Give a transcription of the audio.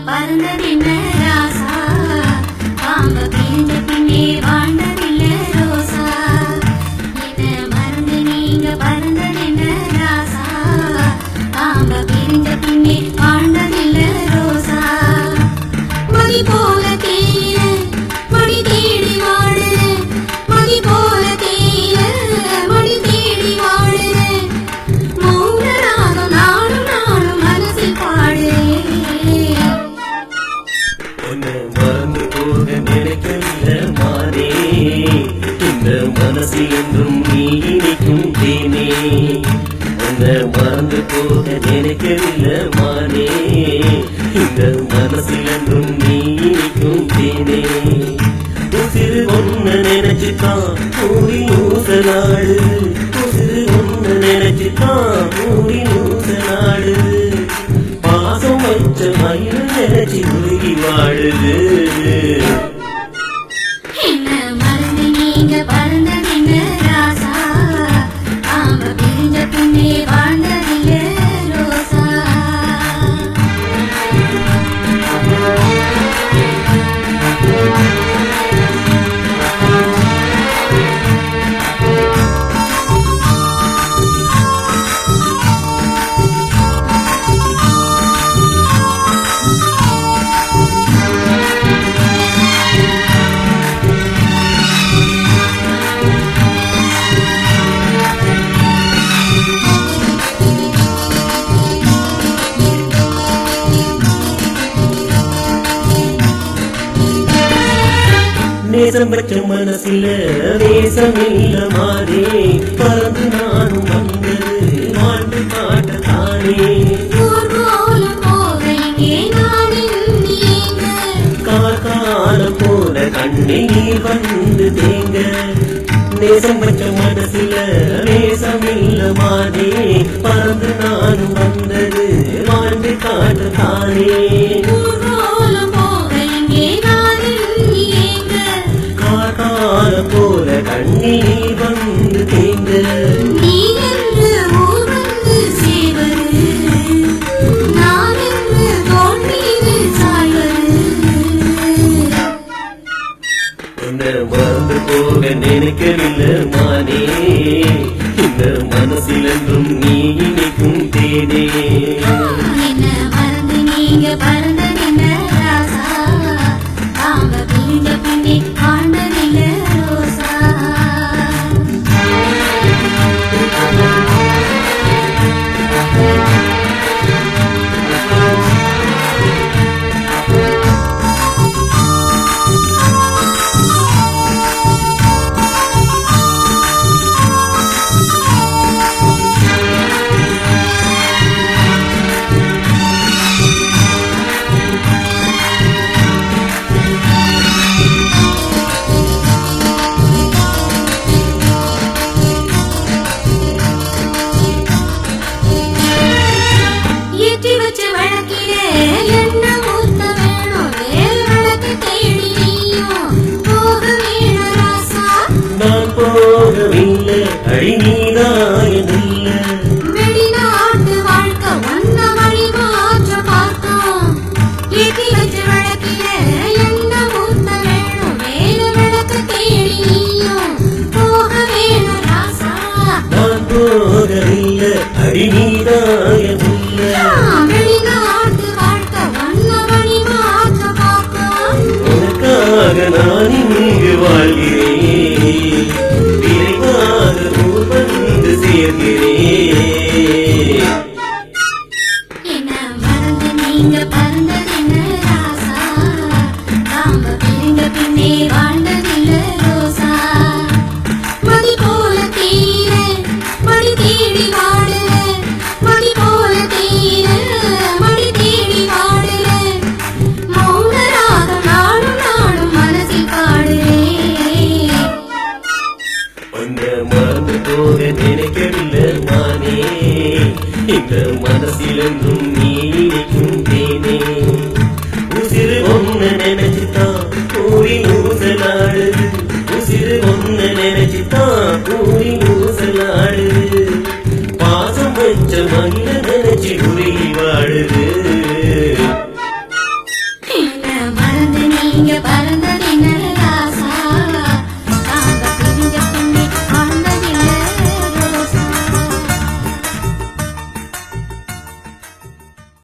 பறந்தது என்ன இந்த நேசம் வச்ச மனசில நேசம் இல்ல மாறே. பறந்து நானும் வந்தது போல நான் நீங்க? காக்கால போல கண்ணீர் வந்து தேங்க. நேசம் வச்ச மனசில நேசம் இல்ல மாறே. பறந்து நானும் வந்தது வாழ்ந்து காட்டத்தானே மீது சாய்வது உன்னை மறந்து போக நினைக்கவில்லை மானே. இந்த மனசில் என்றும் நீ இனிக்கும் தேனே. வெளிநாட்டு வாழ்க்கை வழி மாற்ற பார்த்தோம் ஏற்றி வச்ச வழக்கிலே என்ன ஊத்த வேணும்? வேல் வழக்கு தேடி நீயும். போக வேணும் ராசா. நான் போகவில்லை அடி நீதாயனில்லை இந்த மனசில் நீ இனிக்கும் தேனே உசிறு ஒன்னு நினைச்சுதான் கூறி ஊசலாடுது உசிறு ஒன்னு நினைச்சுதான் கூறி ஊசலாடுது பாசம் வச்ச மகிழ நினைச்சு உருகி வாழுது.